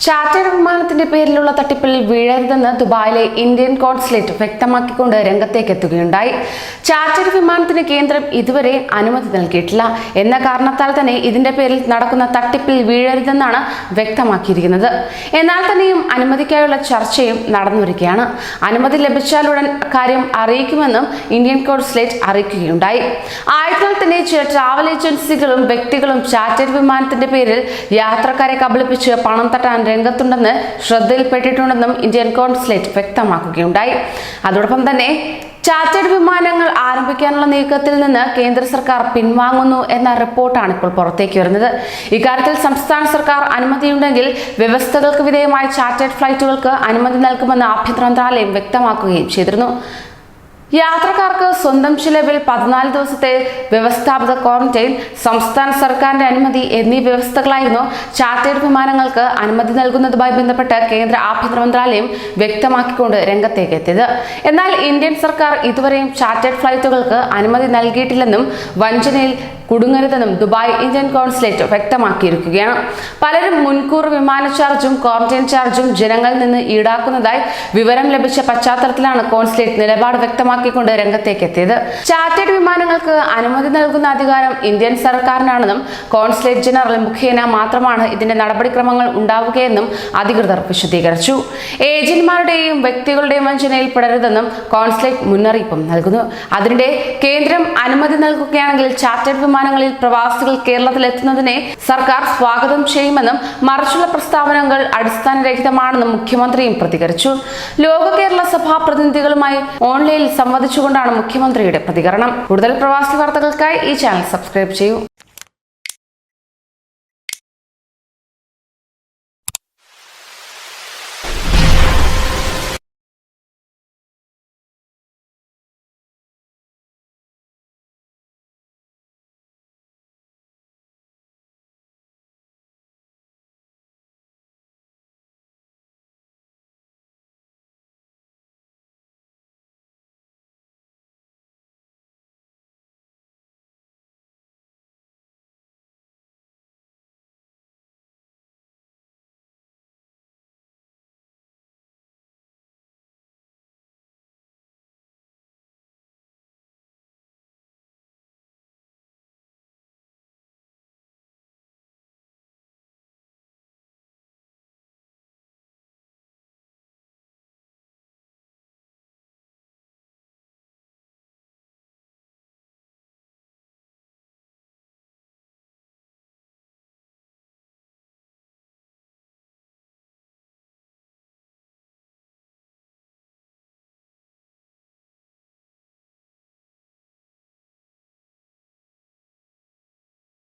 Chartered വിമാനത്തിന്റെ പേരിലുള്ള തട്ടിപ്പിൽ വീഴരുതെന്ന് ദുബായിലെ ഇന്ത്യൻ കോൺസുലേറ്റ് വ്യക്തമാക്കിക്കൊണ്ട് രംഗത്തേക്ക് എത്തുകയുണ്ടായി. ചാർട്ടേഡ് വിമാനത്തിന് കേന്ദ്രം ഇതുവരെ അനുമതി നൽകിയിട്ടില്ല. എന്ന കാരണത്താൽ തന്നെ ഇതിന്റെ പേരിൽ നടക്കുന്ന തട്ടിപ്പിൽ വീഴരുതെന്നാണ് വ്യക്തമാക്കിയിരിക്കുന്നത്. എന്നാൽ തന്നെയും അനുമതിക്കായുള്ള ചർച്ചയും നടന്നുവരികയാണ്. അനുമതി ലഭിച്ചാലുടൻ കാര്യം അറിയിക്കുമെന്നും ഇന്ത്യൻ കോൺസുലേറ്റ് അറിയിക്കുകയുണ്ടായി. ആയതിനാൽ തന്നെ ചില ട്രാവൽ ഏജൻസികളും വ്യക്തികളും ചാർട്ടേഡ് വിമാനത്തിന്റെ പേരിൽ യാത്രക്കാരെ കബളിപ്പിച്ച് പണം തട്ടാൻ രംഗത്തുണ്ടെന്ന് ശ്രദ്ധയിൽപ്പെട്ടിട്ടുണ്ടെന്നും ഇന്ത്യൻ കോൺസുലേറ്റ് വ്യക്തമാക്കുകയുണ്ടായി. അതോടൊപ്പം തന്നെ ചാർട്ടേഡ് വിമാനങ്ങൾ ആരംഭിക്കാനുള്ള നീക്കത്തിൽ നിന്ന് കേന്ദ്ര സർക്കാർ പിൻവാങ്ങുന്നു എന്ന റിപ്പോർട്ടാണ് ഇപ്പോൾ പുറത്തേക്ക് വരുന്നത്. ഇക്കാര്യത്തിൽ സംസ്ഥാന സർക്കാർ അനുമതിയുണ്ടെങ്കിൽ വ്യവസ്ഥകൾക്ക് വിധേയമായ ചാർട്ടേഡ് ഫ്ലൈറ്റുകൾക്ക് അനുമതി നൽകുമെന്ന് ആഭ്യന്തര മന്ത്രാലയം വ്യക്തമാക്കുകയും ചെയ്തിരുന്നു. യാത്രക്കാർക്ക് സ്വന്തം ചിലവിൽ പതിനാല് ദിവസത്തെ വ്യവസ്ഥാപിത ക്വാറന്റൈൻ സംസ്ഥാന സർക്കാരിന്റെ അനുമതി എന്നീ വ്യവസ്ഥകളായിരുന്നു ചാർട്ടേഡ് വിമാനങ്ങൾക്ക് അനുമതി നൽകുന്നതുമായി ബന്ധപ്പെട്ട് കേന്ദ്ര ആഭ്യന്തര മന്ത്രാലയം വ്യക്തമാക്കിക്കൊണ്ട് രംഗത്തേക്ക് എത്തിയത്. എന്നാൽ ഇന്ത്യൻ സർക്കാർ ഇതുവരെയും ചാർട്ടേഡ് ഫ്ലൈറ്റുകൾക്ക് അനുമതി നൽകിയിട്ടില്ലെന്നും വഞ്ചനയിൽ കുടുങ്ങരുതെന്നും ദുബായ് ഇന്ത്യൻ കോൺസുലേറ്റ് വ്യക്തമാക്കിയിരിക്കുകയാണ്. പലരും മുൻകൂർ വിമാന ചാർജും ക്വാറന്റൈൻ ചാർജും ജനങ്ങളിൽ നിന്ന് ഈടാക്കുന്നതായി വിവരം ലഭിച്ച പശ്ചാത്തലത്തിലാണ് കോൺസുലേറ്റ് നിലപാട് വ്യക്തമാക്കിക്കൊണ്ട് രംഗത്തേക്ക് എത്തിയത് ചാർട്ടേഡ് വിമാനങ്ങൾക്ക് അനുമതി നൽകുന്ന അധികാരം ഇന്ത്യൻ സർക്കാരിനാണെന്നും കോൺസുലേറ്റ് ജനറൽ മുഖേന മാത്രമാണ് ഇതിന്റെ നടപടിക്രമങ്ങൾ ഉണ്ടാവുകയെന്നും അധികൃതർ വിശദീകരിച്ചു. ഏജന്റുമാരുടെയും വ്യക്തികളുടെയും വഞ്ചനയിൽ പെടരുതെന്നും കോൺസുലേറ്റ് മുന്നറിയിപ്പും നൽകുന്നു. അതിനിടെ കേന്ദ്രം അനുമതി നൽകുകയാണെങ്കിൽ ചാർട്ടേഡ് വിമാനങ്ങളിൽ പ്രവാസികൾ കേരളത്തിൽ എത്തുന്നതിനെ സർക്കാർ സ്വാഗതം ചെയ്യുമെന്നും മറിച്ചുള്ള പ്രസ്താവനകൾ അടിസ്ഥാനരഹിതമാണെന്നും മുഖ്യമന്ത്രിയും പ്രതികരിച്ചു. ലോക കേരള സഭാ പ്രതിനിധികളുമായി ഓൺലൈനിൽ സംവദിച്ചുകൊണ്ടാണ് മുഖ്യമന്ത്രിയുടെ പ്രതികരണം. കൂടുതൽ പ്രവാസി വാർത്തകൾക്കായി ഈ ചാനൽ സബ്സ്ക്രൈബ് ചെയ്യൂ.